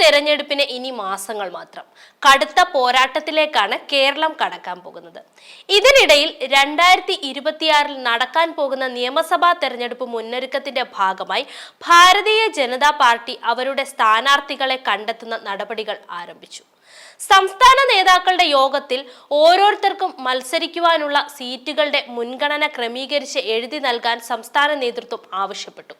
തെരഞ്ഞെടുപ്പിന് ഇനി മാസങ്ങൾ മാത്രം. കടുത്ത പോരാട്ടത്തിലേക്കാണ് കേരളം കടക്കാൻ പോകുന്നത്. ഇതിനിടയിൽ രണ്ടായിരത്തി ഇരുപത്തിയാറിൽ നടക്കാൻ പോകുന്ന നിയമസഭാ തെരഞ്ഞെടുപ്പ് മുന്നൊരുക്കത്തിന്റെ ഭാഗമായി ഭാരതീയ ജനതാ പാർട്ടി അവരുടെ സ്ഥാനാർത്ഥികളെ കണ്ടെത്തുന്ന നടപടികൾ ആരംഭിച്ചു. സംസ്ഥാന നേതാക്കളുടെ യോഗത്തിൽ ഓരോരുത്തർക്കും മത്സരിക്കുവാനുള്ള സീറ്റുകളുടെ മുൻഗണന ക്രമീകരിച്ച് എഴുതി നൽകാൻ സംസ്ഥാന നേതൃത്വം ആവശ്യപ്പെട്ടു.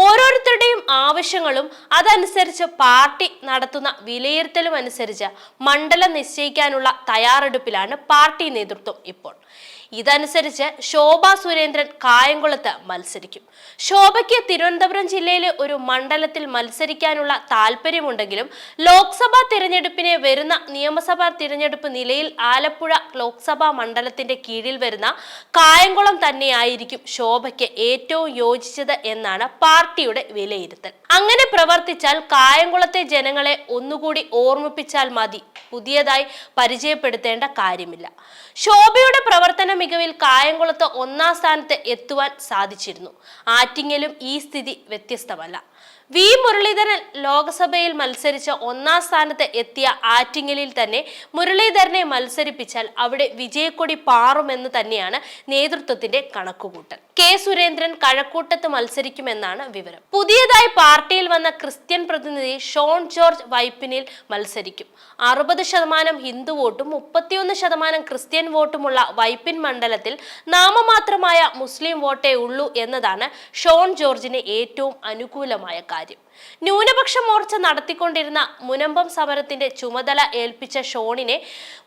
ഓരോരുത്തരുടെയും ആവശ്യങ്ങളും അതനുസരിച്ച് പാർട്ടി നടത്തുന്ന വിലയിരുത്തലും അനുസരിച്ച് മണ്ഡലം നിശ്ചയിക്കാനുള്ള തയ്യാറെടുപ്പിലാണ് പാർട്ടി നേതൃത്വം ഇപ്പോൾ. ഇതനുസരിച്ച് ശോഭ സുരേന്ദ്രൻ കായംകുളത്ത് മത്സരിക്കും. ശോഭയ്ക്ക് തിരുവനന്തപുരം ജില്ലയിലെ ഒരു മണ്ഡലത്തിൽ മത്സരിക്കാനുള്ള താല്പര്യമുണ്ടെങ്കിലും ലോക്സഭാ തിരഞ്ഞെടുപ്പിനെ വരുന്ന നിയമസഭാ തിരഞ്ഞെടുപ്പ് നിലയിൽ ആലപ്പുഴ ലോക്സഭാ മണ്ഡലത്തിന്റെ കീഴിൽ വരുന്ന കായംകുളം തന്നെയായിരിക്കും ശോഭയ്ക്ക് ഏറ്റവും യോജിച്ചത് എന്നാണ് പാർട്ടിയുടെ വിലയിരുത്തൽ. അങ്ങനെ പ്രവർത്തിച്ചാൽ കായംകുളത്തെ ജനങ്ങളെ ഒന്നുകൂടി ഓർമ്മിപ്പിച്ചാൽ മതി. പുതിയതായി പരിചയപ്പെടുത്തേണ്ട കാര്യമില്ല. ശോഭയുടെ പ്രവർത്തന മികവിൽ കായംകുളത്ത് ഒന്നാം സ്ഥാനത്ത് എത്തുവാൻ സാധിച്ചിരുന്നു. ആറ്റിങ്ങലും ഈ സ്ഥിതി വ്യത്യസ്തമല്ല. വി. മുരളീധരൻ ലോക്സഭയിൽ മത്സരിച്ച ഒന്നാം സ്ഥാനത്ത് എത്തിയ ആറ്റിങ്ങലിൽ തന്നെ മുരളീധരനെ മത്സരിപ്പിച്ചാൽ അവിടെ വിജയക്കൊടി പാറുമെന്ന് തന്നെയാണ് നേതൃത്വത്തിന്റെ കണക്കുകൂട്ടൽ. കെ. സുരേന്ദ്രൻ കഴക്കൂട്ടത്ത് മത്സരിക്കുമെന്നാണ് വിവരം. പുതിയതായി പാർട്ടിയിൽ വന്ന ക്രിസ്ത്യൻ പ്രതിനിധി ഷോൺ ജോർജ് വൈപ്പിനിൽ മത്സരിക്കും. അറുപത് ശതമാനം ഹിന്ദു വോട്ടും മുപ്പത്തിയൊന്ന് ശതമാനം ക്രിസ്ത്യൻ വോട്ടുമുള്ള വൈപ്പിൻ മണ്ഡലത്തിൽ നാമമാത്രമായ മുസ്ലിം വോട്ടേ ഉള്ളൂ എന്നതാണ് ഷോൺ ജോർജിന് ഏറ്റവും അനുകൂലമായ കാര്യം. ന്യൂനപക്ഷ മോർച്ച നടത്തിക്കൊണ്ടിരുന്ന മുനമ്പം സമരത്തിന്റെ ചുമതല ഏൽപ്പിച്ച ഷോണിനെ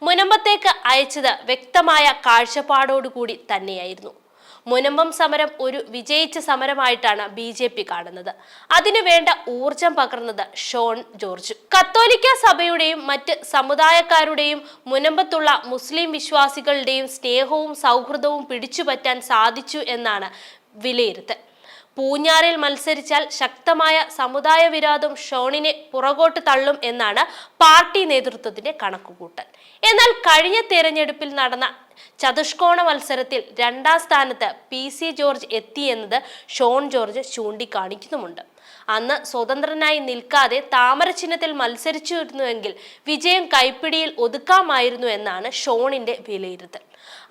മുനമ്പത്തേക്ക് അയച്ചത് വ്യക്തമായ കാഴ്ചപ്പാടോടുകൂടി തന്നെയായിരുന്നു. മുനമ്പം സമരം ഒരു വിജയിച്ച സമരമായിട്ടാണ് ബി ജെ പി കാണുന്നത്. അതിനു വേണ്ട ഊർജം പകർന്നത് ഷോൺ ജോർജ്. കത്തോലിക്ക സഭയുടെയും മറ്റ് സമുദായക്കാരുടെയും മുനമ്പത്തുള്ള മുസ്ലിം വിശ്വാസികളുടെയും സ്നേഹവും സൗഹൃദവും പിടിച്ചുപറ്റാൻ സാധിച്ചു എന്നാണ് വിലയിരുത്തൽ. പൂഞ്ഞാറിൽ മത്സരിച്ചാൽ ശക്തമായ സമുദായ വിരോധം ഷോണിനെ പുറകോട്ട് തള്ളും എന്നാണ് പാർട്ടി നേതൃത്വത്തിന്റെ കണക്കുകൂട്ടൽ. എന്നാൽ കഴിഞ്ഞ തെരഞ്ഞെടുപ്പിൽ നടന്ന ചതുഷ്കോണ മത്സരത്തിൽ രണ്ടാം സ്ഥാനത്ത് പി സി ജോർജ് എത്തിയെന്നത് ഷോൺ ജോർജ് ചൂണ്ടിക്കാണിക്കുന്നുമുണ്ട്. അന്ന് സ്വതന്ത്രനായി നിൽക്കാതെ താമര ചിഹ്നത്തിൽ മത്സരിച്ചിരുന്നുവെങ്കിൽ വിജയം കൈപ്പിടിയിൽ ഒതുക്കാമായിരുന്നു എന്നാണ് ഷോണിന്റെ വിലയിരുത്തൽ.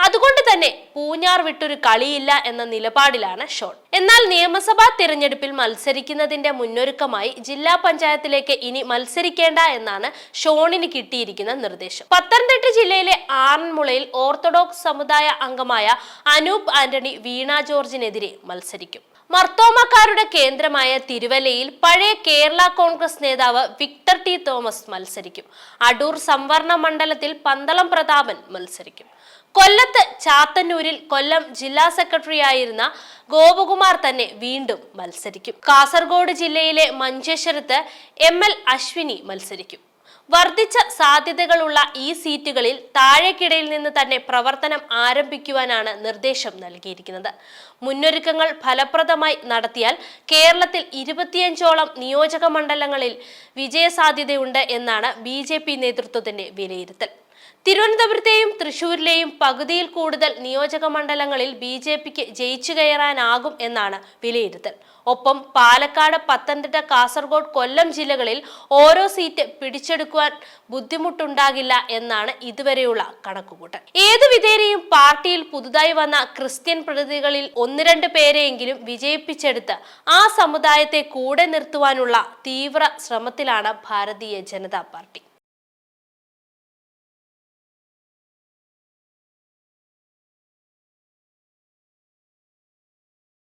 അതുകൊണ്ട് തന്നെ പൂഞ്ഞാർ വിട്ടൊരു കളിയില്ല എന്ന നിലപാടിലാണ് ഷോൺ. എന്നാൽ നിയമസഭാ തിരഞ്ഞെടുപ്പിൽ മത്സരിക്കുന്നതിന്റെ മുന്നൊരുക്കമായി ജില്ലാ പഞ്ചായത്തിലേക്ക് ഇനി മത്സരിക്കേണ്ട എന്നാണ് ഷോണിന് കിട്ടിയിരിക്കുന്ന നിർദ്ദേശം. പത്തനംതിട്ട ജില്ലയിലെ ആറന്മുളയിൽ ഓർത്തഡോക്സ് സമുദായ അംഗമായ അനൂപ് ആന്റണി വീണ ജോർജിനെതിരെ മത്സരിക്കും. മർത്തോമക്കാരുടെ കേന്ദ്രമായ തിരുവല്ലയിൽ പഴയ കേരള കോൺഗ്രസ് നേതാവ് വിക്ടർ ടി തോമസ് മത്സരിക്കും. അടൂർ സംവരണ മണ്ഡലത്തിൽ പന്തളം പ്രതാപൻ മത്സരിക്കും. കൊല്ലത്ത് ചാത്തന്നൂരിൽ കൊല്ലം ജില്ലാ സെക്രട്ടറി ആയിരുന്ന ഗോപകുമാർ തന്നെ വീണ്ടും മത്സരിക്കും. കാസർഗോഡ് ജില്ലയിലെ മഞ്ചേശ്വരത്ത് എം എൽ അശ്വിനി മത്സരിക്കും. വർദ്ധിച്ച സാധ്യതകളുള്ള ഈ സീറ്റുകളിൽ താഴേക്കിടയിൽ നിന്ന് തന്നെ പ്രവർത്തനം ആരംഭിക്കുവാനാണ് നിർദ്ദേശം നൽകിയിരിക്കുന്നത്. മുന്നൊരുക്കങ്ങൾ ഫലപ്രദമായി നടത്തിയാൽ കേരളത്തിൽ ഇരുപത്തിയഞ്ചോളം നിയോജക മണ്ഡലങ്ങളിൽ വിജയസാധ്യതയുണ്ട് എന്നാണ് ബി നേതൃത്വത്തിന്റെ വിലയിരുത്തൽ. തിരുവനന്തപുരത്തെയും തൃശൂരിലെയും പകുതിയിൽ കൂടുതൽ നിയോജക മണ്ഡലങ്ങളിൽ ബി ജെ പിക്ക് ജയിച്ചു കയറാനാകും എന്നാണ് വിലയിരുത്തൽ. ഒപ്പം പാലക്കാട് പത്തനംതിട്ട കാസർഗോഡ് കൊല്ലം ജില്ലകളിൽ ഓരോ സീറ്റ് പിടിച്ചെടുക്കുവാൻ ബുദ്ധിമുട്ടുണ്ടാകില്ല എന്നാണ് ഇതുവരെയുള്ള കണക്കുകൂട്ടൽ. ഏതു വിധേനയും പാർട്ടിയിൽ പുതുതായി വന്ന ക്രിസ്ത്യൻ പ്രതിനിധികളിൽ ഒന്ന് രണ്ട് പേരെയെങ്കിലും വിജയിപ്പിച്ചെടുത്ത് ആ സമുദായത്തെ കൂടെ നിർത്തുവാനുള്ള തീവ്ര ശ്രമത്തിലാണ് ഭാരതീയ ജനതാ പാർട്ടി.